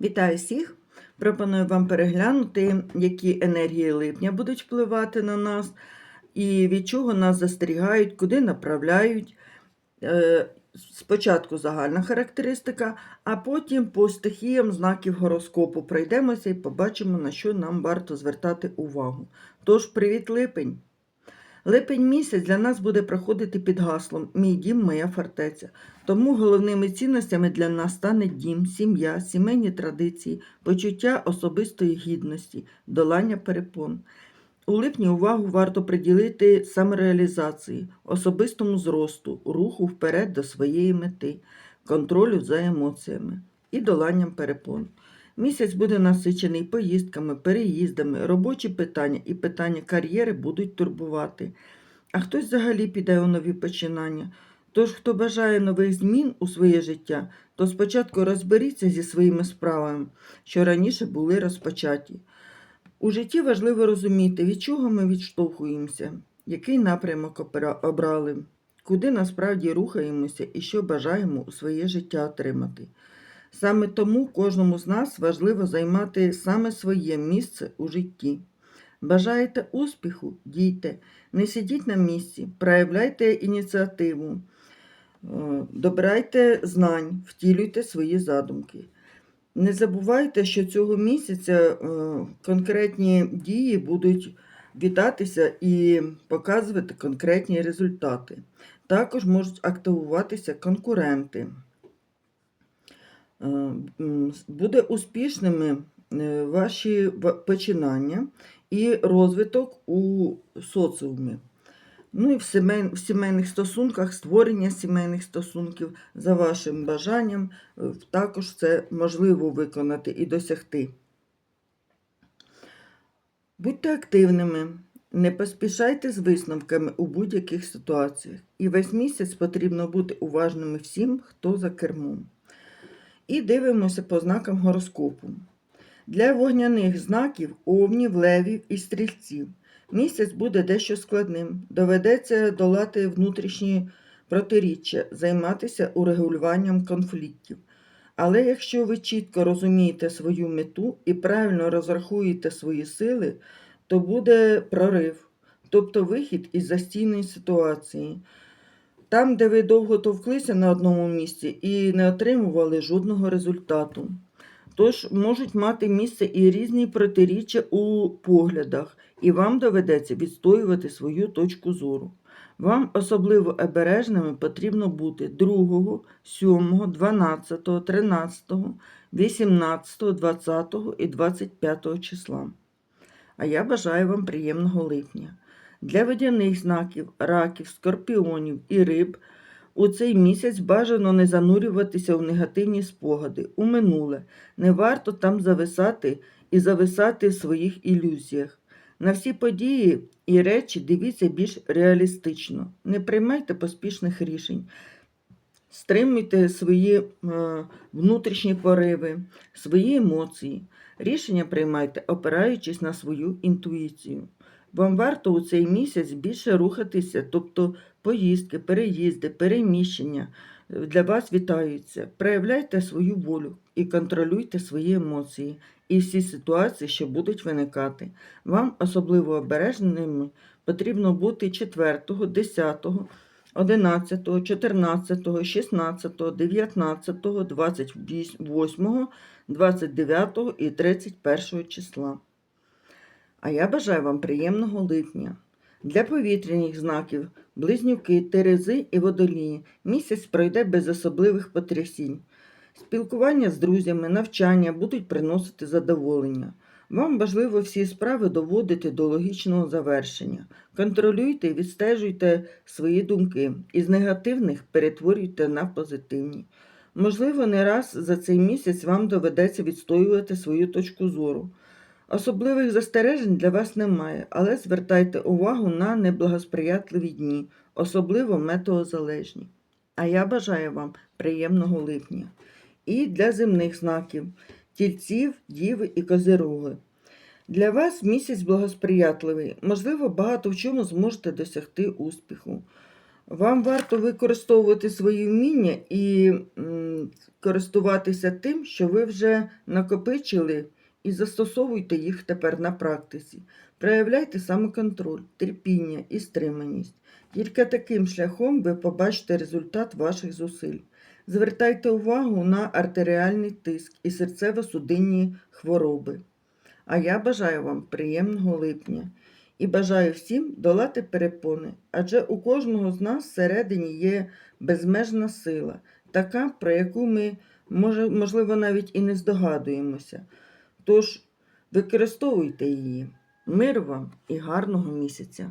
Вітаю всіх! Пропоную вам переглянути, які енергії липня будуть впливати на нас, і від чого нас застерігають, куди направляють. Е, Спочатку загальна характеристика, а потім по стихіям знаків гороскопу пройдемося і побачимо, на що нам варто звертати увагу. Тож, привіт, липень! Липень місяць для нас буде проходити під гаслом Мій дім, моя фортеця. Тому головними цінностями для нас стане дім, сім'я, сімейні традиції, почуття особистої гідності, долання перепон. У липні увагу варто приділити самореалізації, особистому зросту, руху вперед до своєї мети, контролю за емоціями і доланням перепон. Місяць буде насичений поїздками, переїздами, робочі питання і питання кар'єри будуть турбувати. А хтось взагалі піде у нові починання. Тож, хто бажає нових змін у своє життя, то спочатку розберіться зі своїми справами, що раніше були розпочаті. У житті важливо розуміти, від чого ми відштовхуємося, який напрямок обрали, куди насправді рухаємося і що бажаємо у своє життя отримати. Саме тому кожному з нас важливо займати саме своє місце у житті. Бажаєте успіху? Дійте, не сидіть на місці, проявляйте ініціативу, е, добирайте знань, втілюйте свої задумки. Не забувайте, що цього місяця е, конкретні дії будуть вітатися і показувати конкретні результати. Також можуть активуватися конкуренти. Е, Буде успішними е, ваші починання і розвиток у соціумі. Ну і в сімейних стосунках, створення сімейних стосунків за вашим бажанням, е, також це можливо виконати і досягти. Будьте активними, не поспішайте з висновками у будь-яких ситуаціях. І весь місяць потрібно бути уважними всім, хто за кермом. І дивимося по знакам гороскопу. Для вогняних знаків овнів, левів і стрільців місяць буде дещо складним. Доведеться долати внутрішні протиріччя, займатися урегулюванням конфліктів. Але якщо ви чітко розумієте свою мету і правильно розрахуєте свої сили, то буде прорив, тобто вихід із застійної ситуації. Там, де ви довго товклися на одному місці і не отримували жодного результату. Тож можуть мати місце і різні протиріччя у поглядах, і вам доведеться відстоювати свою точку зору. Вам особливо обережними потрібно бути 2, 7, 12, 13, 18, 20 і 25 числа. А я бажаю вам приємного липня. Для водяних знаків, раків, скорпіонів і риб у цей місяць бажано не занурюватися в негативні спогади, у минуле. Не варто там зависати і зависати в своїх ілюзіях. На всі події і речі дивіться більш реалістично. Не приймайте поспішних рішень. Стримуйте свої е, внутрішні пориви, свої емоції. Рішення приймайте, опираючись на свою інтуїцію. Вам варто у цей місяць більше рухатися, тобто поїздки, переїзди, переміщення е, для вас вітаються. Проявляйте свою волю і контролюйте свої емоції і всі ситуації, що будуть виникати. Вам особливо обережними потрібно бути 4, 10, 11, 14, 16, 19, 28, 29 і 31 числа. А я бажаю вам приємного липня. Для повітряних знаків, близнюки, терези і водолії місяць пройде без особливих потрясінь. Спілкування з друзями, навчання будуть приносити задоволення. Вам важливо всі справи доводити до логічного завершення. Контролюйте і відстежуйте свої думки, із негативних перетворюйте на позитивні. Можливо, не раз за цей місяць вам доведеться відстоювати свою точку зору. Особливих застережень для вас немає, але звертайте увагу на неблагосприятливі дні, особливо метеозалежні. А я бажаю вам приємного липня. І для земних знаків тільців, діви і козироги. Для вас місяць благосприятливий, можливо, багато в чому зможете досягти успіху. Вам варто використовувати свої вміння і користуватися тим, що ви вже накопичили, і застосовуйте їх тепер на практиці. Проявляйте самоконтроль, терпіння і стриманість. Тільки таким шляхом ви побачите результат ваших зусиль. Звертайте увагу на артеріальний тиск і серцево-судинні хвороби. А я бажаю вам приємного липня і бажаю всім долати перепони, адже у кожного з нас всередині є безмежна сила, така, про яку ми, можливо, навіть і не здогадуємося. Тож використовуйте її. Мир вам і гарного місяця!